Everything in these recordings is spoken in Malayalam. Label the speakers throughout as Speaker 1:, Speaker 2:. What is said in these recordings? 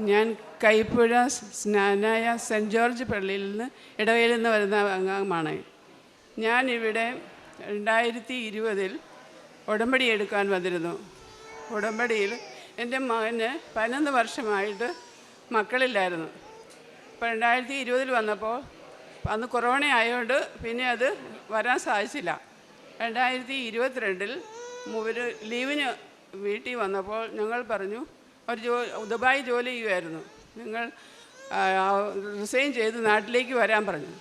Speaker 1: ഞാൻ കൈപ്പുഴ സ്നാനായ സെന്റ് ജോർജ് പള്ളിയിൽ നിന്ന് ഇടവയിൽ നിന്ന് വരുന്ന അംഗമാണ്. ഞാൻ ഇവിടെ രണ്ടായിരത്തി ഇരുപതിൽ ഉടമ്പടി എടുക്കാൻ വന്നിരുന്നു. ഉടമ്പടിയിൽ എന്റെ മകന് പതിനൊന്ന് വർഷമായിട്ട് മക്കളില്ലായിരുന്നു. അപ്പോൾ രണ്ടായിരത്തി ഇരുപതിൽ വന്നപ്പോൾ അന്ന് കൊറോണ ആയതുകൊണ്ട് പിന്നെ അത് വരാൻ സാധിച്ചില്ല. രണ്ടായിരത്തി ഇരുപത്തിരണ്ടിൽ ഒരു ലീവിന് വീട്ടിൽ വന്നപ്പോൾ ഞങ്ങൾ പറഞ്ഞു ഒരു ജോ ദുബായ് ജോലി ചെയ്യുമായിരുന്നു നിങ്ങൾ റിസൈൻ ചെയ്ത് നാട്ടിലേക്ക് വരാൻ പറഞ്ഞു.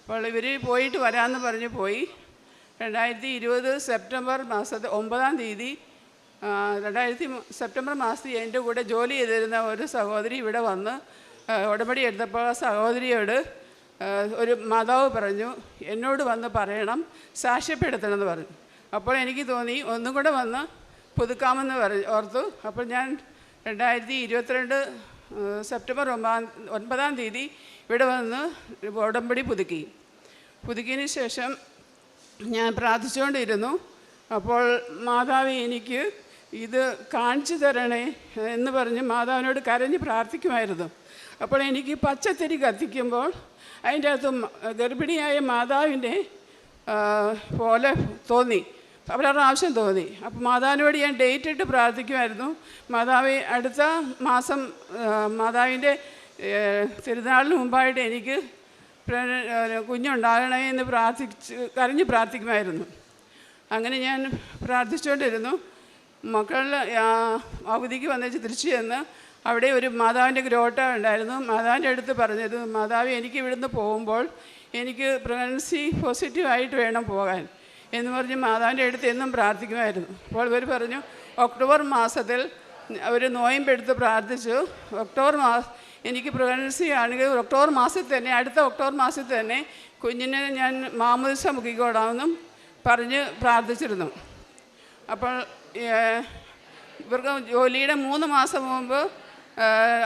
Speaker 1: അപ്പോൾ ഇവർ പോയിട്ട് വരാമെന്ന് പറഞ്ഞ് പോയി. രണ്ടായിരത്തി ഇരുപത് സെപ്റ്റംബർ മാസത്തെ ഒമ്പതാം തീയതി രണ്ടായിരത്തി സെപ്റ്റംബർ മാസത്തിൽ എന്റെ കൂടെ ജോലി ചെയ്തിരുന്ന ഒരു സഹോദരി ഇവിടെ വന്ന് ഉടമ്പടി എടുത്തപ്പോൾ ആ സഹോദരിയോട് ഒരു മാതാവ് പറഞ്ഞു എന്നോട് വന്ന് പറയണം സാക്ഷ്യപ്പെടുത്തണമെന്ന് പറഞ്ഞു. അപ്പോൾ എനിക്ക് തോന്നി ഒന്നും കൂടെ വന്ന് പുതുക്കാമെന്ന് പറഞ്ഞു ഓർത്തു. അപ്പോൾ ഞാൻ രണ്ടായിരത്തി ഇരുപത്തിരണ്ട് സെപ്റ്റംബർ ഒമ്പതാം ഒൻപതാം തീയതി ഇവിടെ വന്ന് ഉടമ്പടി പുതുക്കി. പുതുക്കിയതിന് ശേഷം ഞാൻ പ്രാർത്ഥിച്ചുകൊണ്ടിരുന്നു. അപ്പോൾ മാതാവ് എനിക്ക് ഇത് കാണിച്ചു തരണേ എന്ന് പറഞ്ഞ് മാതാവിനോട് കരഞ്ഞ് പ്രാർത്ഥിക്കുമായിരുന്നു. അപ്പോൾ എനിക്ക് പച്ചത്തിരി കത്തിക്കുമ്പോൾ അതിന്റെ അകത്ത് ഗർഭിണിയായ മാതാവിന്റെ പോലെ തോന്നി. അവരുടെ ആവശ്യം തോന്നി. അപ്പോൾ മാതാവിനോട് ഞാൻ ഡേറ്റ് ഇട്ട് പ്രാർത്ഥിക്കുമായിരുന്നു. മാതാവ് അടുത്ത മാസം മാതാവിന്റെ തിരുനാളിന് മുമ്പായിട്ട് എനിക്ക് കുഞ്ഞുണ്ടാകണേ എന്ന് പ്രാർത്ഥിച്ച് കരഞ്ഞ് പ്രാർത്ഥിക്കുമായിരുന്നു. അങ്ങനെ ഞാൻ പ്രാർത്ഥിച്ചുകൊണ്ടിരുന്നു. മക്കൾ ആ, അവധിക്ക് വന്നേച്ച് തിരിച്ചു ചെന്ന് അവിടെ ഒരു മാതാവിന്റെ ഗ്രോട്ട ഉണ്ടായിരുന്നു. മാതാവിന്റെ അടുത്ത് പറഞ്ഞത് മാതാവ് എനിക്ക് ഇവിടുന്ന് പോകുമ്പോൾ എനിക്ക് പ്രഗ്നൻസി പോസിറ്റീവായിട്ട് വേണം പോകാൻ. എന്ന് പറഞ്ഞ് മാതാവിന്റെ അടുത്ത് എന്നും പ്രാർത്ഥിക്കുമായിരുന്നു. അപ്പോൾ ഇവർ പറഞ്ഞു ഒക്ടോബർ മാസത്തിൽ അവർ നോയമ്പെടുത്ത് പ്രാർത്ഥിച്ചു. ഒക്ടോബർ മാസം എനിക്ക് പ്രഗ്നൻസി ആണെങ്കിൽ ഒക്ടോബർ മാസത്തിൽ തന്നെ അടുത്ത ഒക്ടോബർ മാസത്തിൽ തന്നെ കുഞ്ഞിനെ ഞാൻ മാമുദിസ മുക്കിക്കോടാമെന്നും പറഞ്ഞ് പ്രാർത്ഥിച്ചിരുന്നു. അപ്പോൾ ഇവർക്ക് ജോലിയുടെ മൂന്ന് മാസം മുമ്പ്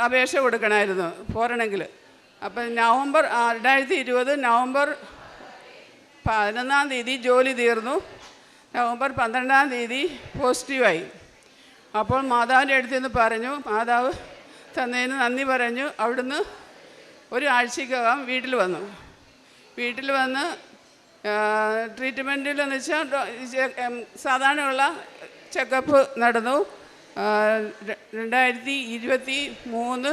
Speaker 1: അപേക്ഷ കൊടുക്കണമായിരുന്നു പോരണമെങ്കിൽ. അപ്പം നവംബർ രണ്ടായിരത്തി ഇരുപത് നവംബർ പതിനൊന്നാം തീയതി ജോലി തീർന്നു. നവംബർ പന്ത്രണ്ടാം തീയതി പോസിറ്റീവായി അപ്പോൾ മാതാവിന്റെ അടുത്ത് നിന്ന് പറഞ്ഞു മാതാവ് തന്നതിന് നന്ദി പറഞ്ഞു. അവിടുന്ന് ഒരു ആഴ്ചക്കകം വീട്ടിൽ വന്നു. വീട്ടിൽ വന്ന് ട്രീറ്റ്മെന്റിലെന്ന് വെച്ചാൽ സാധാരണയുള്ള ചെക്കപ്പ് നടന്നു. രണ്ടായിരത്തി ഇരുപത്തി മൂന്ന്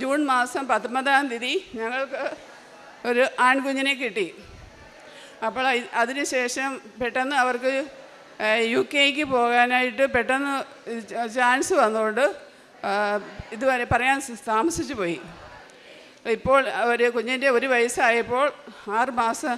Speaker 1: ജൂൺ മാസം പത്തൊമ്പതാം തീയതി ഞങ്ങൾക്ക് ഒരു ആൺകുഞ്ഞിനെ കിട്ടി. അപ്പോൾ അതിനുശേഷം പെട്ടെന്ന് അവർക്ക് യു കെക്ക് പോകാനായിട്ട് പെട്ടെന്ന് ചാൻസ് വന്നുകൊണ്ട് ഇതുവരെ പറയാൻ താമസിച്ചു പോയി. ഇപ്പോൾ ഒരു കുഞ്ഞിന്റെ ഒരു വയസ്സായപ്പോൾ ആറ് മാസം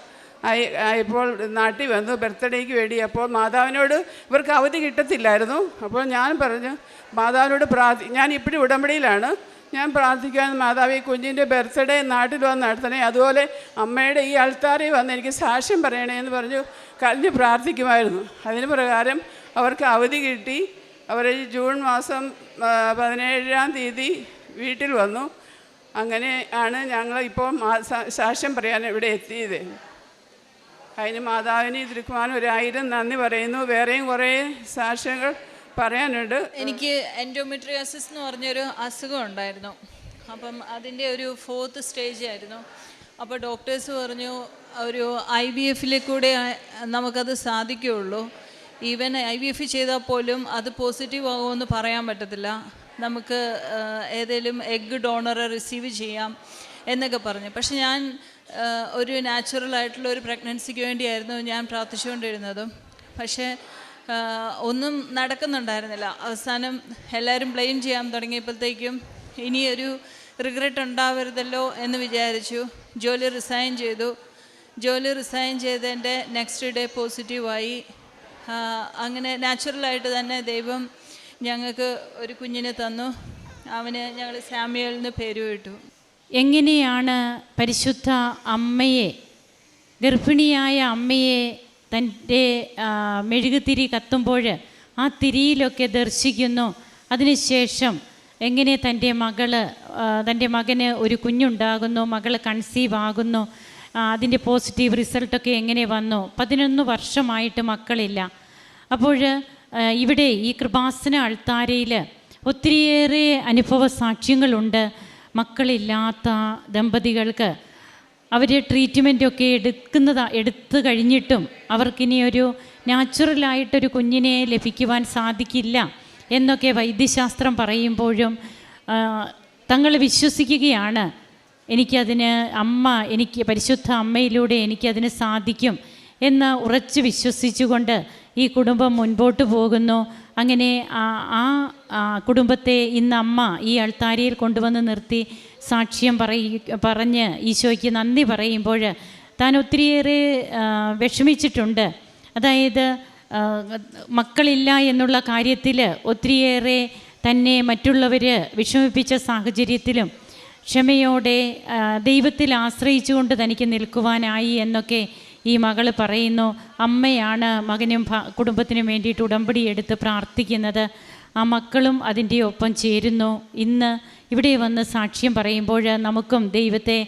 Speaker 1: ആയപ്പോൾ നാട്ടിൽ വന്നു ബർത്ത്ഡേക്ക് വേണ്ടി. അപ്പോൾ മാതാവിനോട് ഇവർക്ക് അവധി കിട്ടത്തില്ലായിരുന്നു. അപ്പോൾ ഞാൻ പറഞ്ഞു മാതാവിനോട് പ്രാർത്ഥി ഞാൻ ഇപ്പോഴും ഉടമ്പടിയിലാണ്. ഞാൻ പ്രാർത്ഥിക്കാൻ മാതാവ് ഈ കുഞ്ഞിന്റെ ബർത്ത്ഡേ നാട്ടിൽ വന്ന് നടത്തണേ. അതുപോലെ അമ്മയുടെ ഈ അൾത്താറിൽ വന്ന് എനിക്ക് സാക്ഷ്യം പറയണേ എന്ന് പറഞ്ഞു കരഞ്ഞ് പ്രാർത്ഥിക്കുമായിരുന്നു. അതിന് പ്രകാരം അവർക്ക് അവധി കിട്ടി. അവർ ജൂൺ മാസം പതിനേഴാം തീയതി വീട്ടിൽ വന്നു. അങ്ങനെ ആണ് ഞങ്ങൾ ഇപ്പോൾ സാക്ഷ്യം പറയാൻ ഇവിടെ എത്തിയത്. അതിന് മാതാവിന് തിരുക്കുവാൻ ഒരായിരം നന്ദി പറയുന്നു. വേറെയും കുറേ സാക്ഷ്യങ്ങൾ പറയാനുണ്ട്.
Speaker 2: എനിക്ക് എൻഡോമെട്രിയോസിസ് എന്ന് പറഞ്ഞൊരു അസുഖം ഉണ്ടായിരുന്നു. അപ്പം അതിന്റെ ഒരു ഫോർത്ത് സ്റ്റേജ് ആയിരുന്നു. അപ്പോൾ ഡോക്ടേഴ്സ് പറഞ്ഞു ഒരു ഐ ബി എഫിലെ കൂടെ നമുക്കത് സാധിക്കുകയുള്ളൂ. ഈവൻ ഐ ബി എഫ് ചെയ്താൽ പോലും അത് പോസിറ്റീവ് ആകുമെന്ന് പറയാൻ പറ്റത്തില്ല. നമുക്ക് ഏതെങ്കിലും എഗ് ഡോണറെ റിസീവ് ചെയ്യാം എന്നൊക്കെ പറഞ്ഞു. പക്ഷെ ഞാൻ ഒരു നാച്ചുറൽ ആയിട്ടുള്ള ഒരു പ്രഗ്നൻസിക്ക് വേണ്ടിയായിരുന്നു ഞാൻ പ്രാർത്ഥിച്ചുകൊണ്ടിരുന്നതും. പക്ഷേ ഒന്നും നടക്കുന്നുണ്ടായിരുന്നില്ല. അവസാനം എല്ലാവരും ബ്ലെയിം ചെയ്യാൻ തുടങ്ങിയപ്പോഴത്തേക്കും ഇനിയൊരു റിഗ്രറ്റ് ഉണ്ടാവരുതല്ലോ എന്ന് വിചാരിച്ചു. ജോലി റിസൈൻ ചെയ്തു. ജോലി റിസൈൻ ചെയ്തതിന്റെ നെക്സ്റ്റ് ഡേ പോസിറ്റീവായി അങ്ങനെ നാച്ചുറലായിട്ട് തന്നെ ദൈവം ഞങ്ങൾക്ക് ഒരു കുഞ്ഞിനെ തന്നു. അവന് ഞങ്ങൾ സാമ്യൽ എന്ന് പേര്
Speaker 3: എങ്ങനെയാണ് പരിശുദ്ധ അമ്മയെ ഗർഭിണിയായ അമ്മയെ തന്റെ മെഴുകുതിരി കത്തുമ്പോൾ ആ തിരിയിലൊക്കെ ദർശിക്കുന്നു. അതിനുശേഷം എങ്ങനെ തന്റെ മകൾ തന്റെ മകന് ഒരു കുഞ്ഞുണ്ടാകുന്നു മകൾ കൺസീവ് ആകുന്നു അതിന്റെ പോസിറ്റീവ് റിസൾട്ടൊക്കെ എങ്ങനെ വന്നു? പതിനൊന്ന് വർഷമായിട്ട് മക്കളില്ല. അപ്പോൾ ഇവിടെ ഈ കൃപാസന അൾത്താരയിൽ ഒത്തിരിയേറെ അനുഭവ സാക്ഷ്യങ്ങളുണ്ട്. മക്കളില്ലാത്ത ദമ്പതികൾക്ക് അവർ ട്രീറ്റ്മെന്റൊക്കെ എടുക്കുന്നതാ എടുത്തു കഴിഞ്ഞിട്ടും അവർക്കിനി ഒരു നാച്ചുറലായിട്ടൊരു കുഞ്ഞിനെ ലഭിക്കുവാൻ സാധിക്കില്ല എന്നൊക്കെ വൈദ്യശാസ്ത്രം പറയുമ്പോഴും തങ്ങൾ വിശ്വസിക്കുകയാണ്. എനിക്കതിന് അമ്മ എനിക്ക് പരിശുദ്ധ അമ്മയിലൂടെ എനിക്കതിന് സാധിക്കും എന്ന് ഉറച്ച് വിശ്വസിച്ചുകൊണ്ട് ഈ കുടുംബം മുൻപോട്ട് പോകുന്നു. അങ്ങനെ ആ കുടുംബത്തെ ഇന്ന് അമ്മ ഈ അൾത്താരിയിൽ കൊണ്ടുവന്ന് നിർത്തി സാക്ഷ്യം പറയ പറഞ്ഞ് ഈശോയ്ക്ക് നന്ദി പറയുമ്പോൾ താൻ ഒത്തിരിയേറെ വിഷമിച്ചിട്ടുണ്ട്. അതായത് മക്കളില്ല എന്നുള്ള കാര്യത്തിൽ ഒത്തിരിയേറെ തന്നെ മറ്റുള്ളവർ വിഷമിപ്പിച്ച സാഹചര്യത്തിലും ക്ഷമയോടെ ദൈവത്തിൽ ആശ്രയിച്ചുകൊണ്ട് തനിക്ക് നിൽക്കുവാനായി എന്നൊക്കെ ഈ മകൾ പറയുന്നു അമ്മയാണ് മകനും കുടുംബത്തിനും വേണ്ടിയിട്ട് ഉടമ്പടി എടുത്ത് പ്രാർത്ഥിക്കുന്നത്. ആ മക്കളും അതിന്റെ ഒപ്പം ചേരുന്നു. ഇന്ന് ഇവിടെ വന്ന് സാക്ഷ്യം പറയുമ്പോൾ നമുക്കും ദൈവത്തെ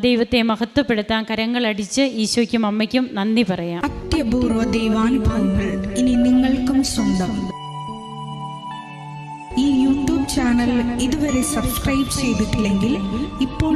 Speaker 3: ദൈവത്തെ മഹത്വപ്പെടുത്താൻ കരങ്ങളടിച്ച് ഈശോയ്ക്കും അമ്മയ്ക്കും നന്ദി പറയാം.
Speaker 4: അത്യപൂർവ ദൈവാനുഭവങ്ങൾ ഇനി നിങ്ങൾക്കും സ്വന്തം. ഈ യൂട്യൂബ് ചാനൽ ഇതുവരെ സബ്സ്ക്രൈബ് ചെയ്തിട്ടില്ലെങ്കിൽ ഇപ്പോൾ